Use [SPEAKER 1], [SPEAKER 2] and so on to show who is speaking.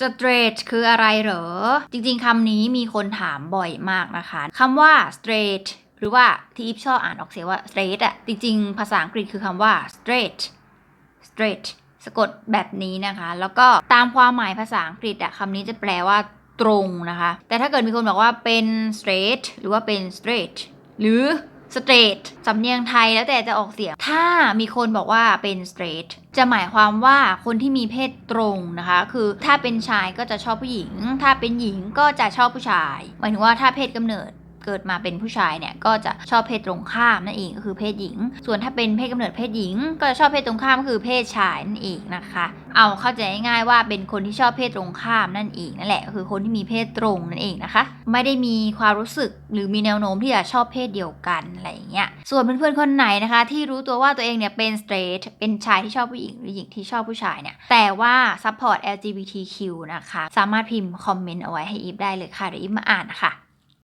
[SPEAKER 1] straight คืออะไรเหรอ จริงๆคำนี้มีคนถามบ่อยมากนะคะคำว่า straight หรือว่าที่อีฟชอบอ่านออกเสียงว่า straight อะจริงๆ ภาษาอังกฤษคือคำว่า straight straight สะกดแบบนี้นะคะ แล้วก็ตามความหมายภาษาอังกฤษอะคำนี้จะแปลว่าตรงนะคะ แต่ถ้าเกิดมีคนบอกว่าเป็น straight หรือว่าเป็น straight หรือ สเตรทสำเนียงไทยแล้วแต่จะออกเสียง ถ้ามีคนบอกว่าเป็นสเตรทจะหมายความว่าคนที่มีเพศตรงนะคะ คือถ้าเป็นชายก็จะชอบผู้หญิง ถ้าเป็นหญิงก็จะชอบผู้ชาย หมายถึงว่าถ้าเพศกำเนิด เกิดมาเป็นผู้ชายเนี่ยก็จะชอบเพศตรงข้ามนั่นเองก็คือเพศหญิง ส่วนถ้าเป็นเพศกำเนิดเพศหญิง ก็จะชอบเพศตรงข้ามก็คือเพศชายนั่นเองนะคะ เอาเข้าใจง่ายๆว่าเป็นคนที่ชอบเพศตรงข้ามนั่นเองนั่นแหละก็คือคนที่มีเพศตรงนั่นเองนะคะ ไม่ได้มีความรู้สึกหรือมีแนวโน้มที่จะชอบเพศเดียวกันอะไรอย่างเงี้ยส่วนเพื่อนๆคนไหนนะคะ ที่รู้ตัวว่าตัวเองเนี่ยเป็น straight เป็นชายที่ชอบผู้หญิงหรือหญิงที่ชอบผู้ชายเนี่ยแต่ว่า support LGBTQ นะคะ สามารถพิมพ์คอมเมนต์เอาไว้ให้อีฟได้เลยค่ะเดี๋ยวอีฟมาอ่านนะคะ